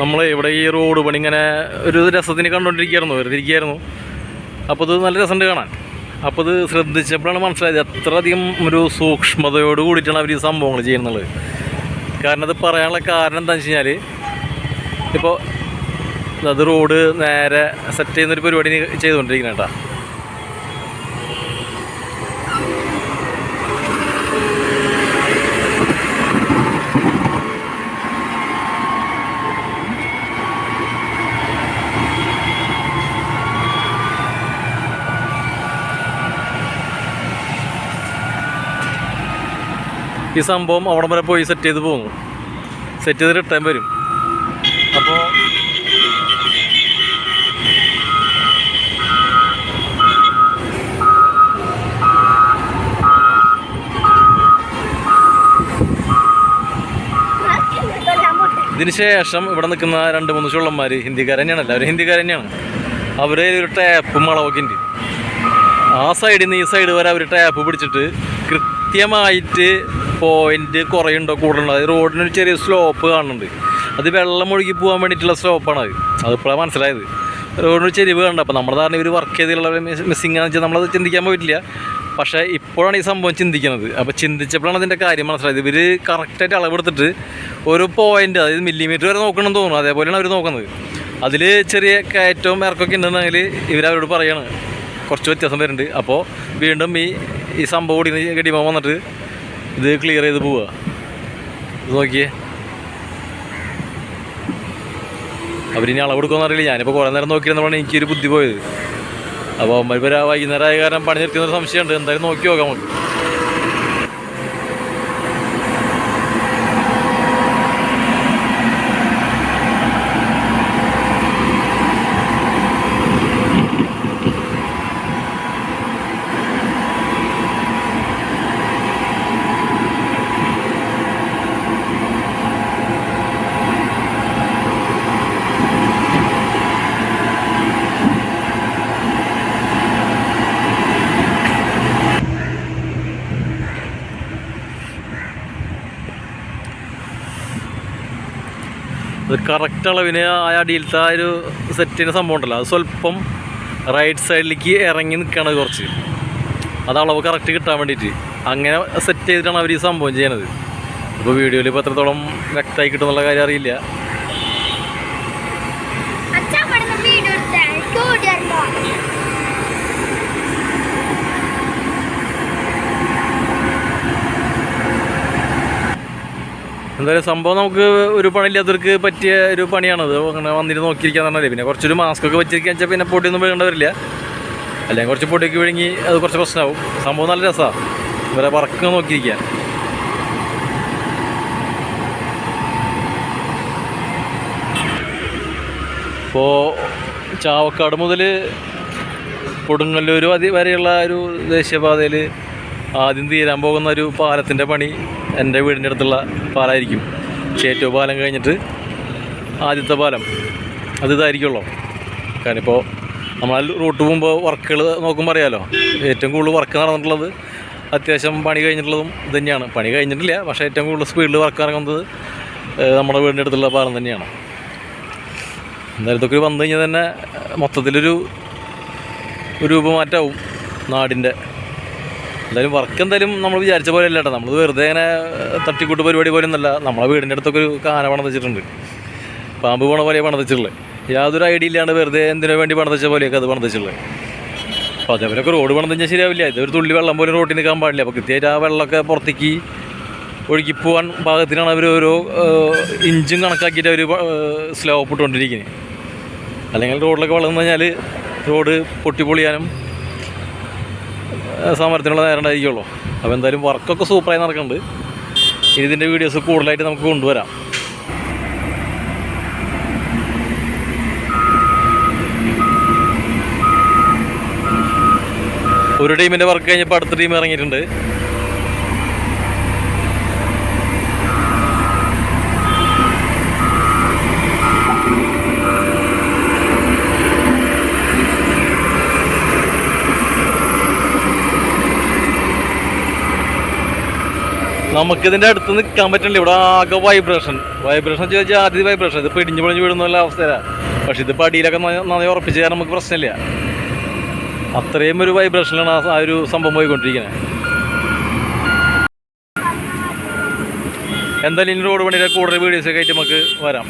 നമ്മൾ ഇവിടെ ഈ റോഡ് പണി ഇങ്ങനെ ഒരു രസത്തിന് കണ്ടുകൊണ്ടിരിക്കുകയായിരുന്നു വെറുതെ ഇരിക്കുകയായിരുന്നു അപ്പോൾ ഇത് നല്ല രസമുണ്ട് കാണാൻ. അപ്പോൾ ഇത് ശ്രദ്ധിച്ചപ്പോഴാണ് മനസ്സിലായത് എത്ര അധികം ഒരു സൂക്ഷ്മതയോട് കൂടിയിട്ടാണ് അവർ ഈ സംഭവങ്ങൾ ചെയ്യുന്നത്. കാരണം അത് പറയാനുള്ള കാരണം എന്താണെന്ന് വെച്ച് കഴിഞ്ഞാൽ ഇപ്പോൾ അത് റോഡ് നേരെ സെറ്റ് ചെയ്യുന്നൊരു പരിപാടി ചെയ്തുകൊണ്ടിരിക്കുന്നത് കേട്ടോ ഈ സംഭവം അവിടെ വരെ പോയി സെറ്റ് ചെയ്ത് പോകുന്നു. സെറ്റ് ചെയ്ത് റിട്ടേൺ വരും. അപ്പോൾ ഇതിന് ശേഷം ഇവിടെ നിൽക്കുന്ന രണ്ട് മൂന്ന് ചുള്ളന്മാർ ഹിന്ദിക്കാർ തന്നെയാണ്. എല്ലാവരും ഹിന്ദിക്കാർ തന്നെയാണ്. അവർ ഒരു ടാപ്പും വളവൊക്കെ ഉണ്ട്. ആ സൈഡിൽ നിന്ന് ഈ സൈഡ് വരെ അവർ ടാപ്പ് പിടിച്ചിട്ട് കൃത്യമായിട്ട് പോയിന്റ് കുറയുണ്ടോ കൂടുതലുണ്ടോ റോഡിന് റോഡിനൊരു ചെറിയ സ്ലോപ്പ് കാണുന്നുണ്ട്. അത് വെള്ളം ഒഴുകി പോകാൻ വേണ്ടിയിട്ടുള്ള സ്ലോപ്പാണ് അത്. അതിപ്പോഴാണ് മനസ്സിലായത്. റോഡിന് ചെരിവ് കണ്ട. അപ്പോൾ നമ്മുടെ ധാരണ ഇവർ വർക്ക് ചെയ്തിട്ടുള്ള മിസ്സിംഗ് ആണെന്ന് വെച്ചാൽ നമ്മളത് ചിന്തിക്കാൻ പറ്റില്ല പക്ഷേ ഇപ്പോഴാണ് ഈ സംഭവം ചിന്തിക്കുന്നത്. അപ്പോൾ ചിന്തിച്ചപ്പോഴാണ് അതിന്റെ കാര്യം മനസ്സിലായത്. ഇവർ കറക്റ്റായിട്ട് അളവെടുത്തിട്ട് ഒരു പോയിന്റ് അതായത് മില്ലിമീറ്റർ വരെ നോക്കണമെന്ന് തോന്നുന്നു. അതേപോലെയാണ് അവർ നോക്കുന്നത്. അതിൽ ചെറിയ കയറ്റവും ഇറക്കമൊക്കെ ഉണ്ടെന്നുണ്ടെങ്കിൽ ഇവരവരോട് പറയാണ്. കുറച്ച് വ്യത്യാസം വരുന്നുണ്ട്. അപ്പോൾ വീണ്ടും ഈ ഈ സംഭവം ഗടിമ വന്നിട്ട് ഇത് ക്ലിയർ ചെയ്ത് പോവുക നോക്കിയേ. അവരിനി അളവെടുക്കുമെന്ന് അറിയില്ല. ഞാനിപ്പോൾ കുറേ നേരം നോക്കിയിരുന്നപ്പോഴാണ് എനിക്കൊരു ബുദ്ധി പോയത്. അപ്പോൾ അമ്മ ഇപ്പോൾ വൈകുന്നേരം ആയ കാരണം പണി നിർത്തിയെന്നൊരു സംശയമുണ്ട്. എന്തായാലും നോക്കി നോക്കാം നമുക്ക്. അത് കറക്റ്റ് അളവിന് ആ അടിയിലത്തെ ആ ഒരു സെറ്റിന് സംഭവം ഉണ്ടല്ലോ. അത് സ്വല്പം റൈറ്റ് സൈഡിലേക്ക് ഇറങ്ങി നിൽക്കുകയാണ് കുറച്ച്. അത് അളവ് കറക്റ്റ് കിട്ടാൻ വേണ്ടിയിട്ട്. അങ്ങനെ സെറ്റ് ചെയ്തിട്ടാണ് അവർ ഈ സംഭവം ചെയ്യണത് ഇപ്പോൾ വീഡിയോയിൽ ഇപ്പോൾ എത്രത്തോളം വ്യക്തമായി കിട്ടുമെന്നുള്ള കാര്യം അറിയില്ല. എന്തായാലും സംഭവം നമുക്ക് ഒരു പണിയില്ലാത്തവർക്ക് പറ്റിയ ഒരു പണിയാണത്. അങ്ങനെ വന്നിട്ട് നോക്കിയിരിക്കാൻ പറഞ്ഞാൽ പിന്നെ കുറച്ചൊരു മാസ്ക് ഒക്കെ വെച്ചിരിക്കാൻ വെച്ചാൽ പിന്നെ പൊടിയൊന്നും വേണ്ട വരില്ല അല്ലെങ്കിൽ കുറച്ച് പൊടിയൊക്കെ വിഴുങ്ങി അത് കുറച്ച് പ്രശ്നമാവും. സംഭവം നല്ല രസമാണ് ഇവരെ വർക്ക് നോക്കിയിരിക്കാൻ. ഇപ്പോൾ ചാവക്കാട് മുതൽ കൊടുങ്ങല്ലൂർ വരെയുള്ള ഒരു ദേശീയപാതയിൽ ആദ്യം തീരാൻ പോകുന്ന ഒരു പാലത്തിന്റെ പണി എന്റെ വീടിന്റെ അടുത്തുള്ള പാലമായിരിക്കും ചേറ്റോ പാലം കഴിഞ്ഞിട്ട് ആദ്യത്തെ പാലം. അത് ഇതായിരിക്കുള്ളൂ. കാരണം ഇപ്പോൾ നമ്മൾ റൂട്ട് പോകുമ്പോൾ വർക്കുകൾ നോക്കുമ്പോൾ അറിയാമല്ലോ ഏറ്റവും കൂടുതൽ വർക്ക് നടന്നിട്ടുള്ളത് അത്യാവശ്യം പണി കഴിഞ്ഞിട്ടുള്ളതും ഇത് തന്നെയാണ് പണി കഴിഞ്ഞിട്ടില്ല പക്ഷേ ഏറ്റവും കൂടുതൽ സ്പീഡിൽ വർക്ക് ഇറങ്ങുന്നത് നമ്മുടെ വീടിന്റെ അടുത്തുള്ള പാലം തന്നെയാണ്. എന്തായാലും ഇതൊക്കെ വന്നു കഴിഞ്ഞാൽ തന്നെ മൊത്തത്തിലൊരു ഒരു രൂപമാറ്റമാവും നാടിന്റെ എന്തായാലും വർക്ക് എന്തായാലും നമ്മൾ വിചാരിച്ച പോലെ അല്ല കേട്ടോ നമ്മൾ വെറുതെ ഇങ്ങനെ തട്ടിക്കൂട്ട് പരിപാടി പോലെ ഒന്നല്ല. നമ്മളെ വീടിന്റെ അടുത്തൊക്കെ ഒരു കാന പണം വെച്ചിട്ടുണ്ട് പാമ്പ് പോണ പോലെ പണം വെച്ചിട്ടുള്ളത് യാതൊരു ഐഡിയ ഇല്ലാണ്ട് വെറുതെ എന്തിനു വേണ്ടി പണം വെച്ച പോലെയൊക്കെ അത് പണം വെച്ചിട്ടുള്ളത് അപ്പോൾ അതേപോലെയൊക്കെ റോഡ് പണം തന്നെ ശരിയാവില്ല. ഒരു തുള്ളി വെള്ളം പോലും റോട്ടിൽ നിൽക്കാൻ പാടില്ല. അപ്പോൾ കൃത്യമായിട്ട് ആ വെള്ളമൊക്കെ പുറത്തേക്ക് ഒഴുകി പോകാൻ പാകത്തിനാണ് അവർ ഓരോ ഇഞ്ചും കണക്കാക്കിയിട്ട് അവർ സ്ലോപ്പ് ഇട്ടുകൊണ്ടിരിക്കുന്നത് അല്ലെങ്കിൽ റോഡിലൊക്കെ വെള്ളം എന്ന് കഴിഞ്ഞാൽ റോഡ് പൊട്ടിപ്പൊളിയാനും സമരത്തിനുള്ള നേരണ്ടായിരിക്കുള്ളൂ അപ്പോൾ എന്തായാലും വർക്കൊക്കെ സൂപ്പറായി നടക്കുന്നുണ്ട്. ഇനി ഇതിന്റെ വീഡിയോസ് കൂടുതലായിട്ട് നമുക്ക് കൊണ്ടുവരാം. ഒരു ടീമിന്റെ വർക്ക് കഴിഞ്ഞപ്പോൾ അടുത്ത ടീം ഇറങ്ങിയിട്ടുണ്ട്. നമുക്കിതിന്റെ അടുത്ത് നിൽക്കാൻ പറ്റണില്ല. ഇവിടെ ആകെ വൈബ്രേഷൻ വൈബ്രേഷൻ ചോദിച്ചാൽ ആദ്യം വൈബ്രേഷൻ ഇത് പിടിഞ്ഞു പിടിഞ്ഞ് വീഴുന്നുള്ള അവസ്ഥയാ. പക്ഷെ ഇത് പടിയിലൊക്കെ നന്ന- നന്നായി ഉറപ്പിച്ച് കാരണം നമുക്ക് പ്രശ്നമില്ല. അത്രയും ഒരു വൈബ്രേഷനിലാണ് ആ ഒരു സംഭവം പോയിക്കൊണ്ടിരിക്കുന്നത്. എന്തായാലും ഇനി റോഡ് പണിയുടെ കൂടുതൽ വീഡിയോസൊക്കെ ആയിട്ട് നമുക്ക് വരാം.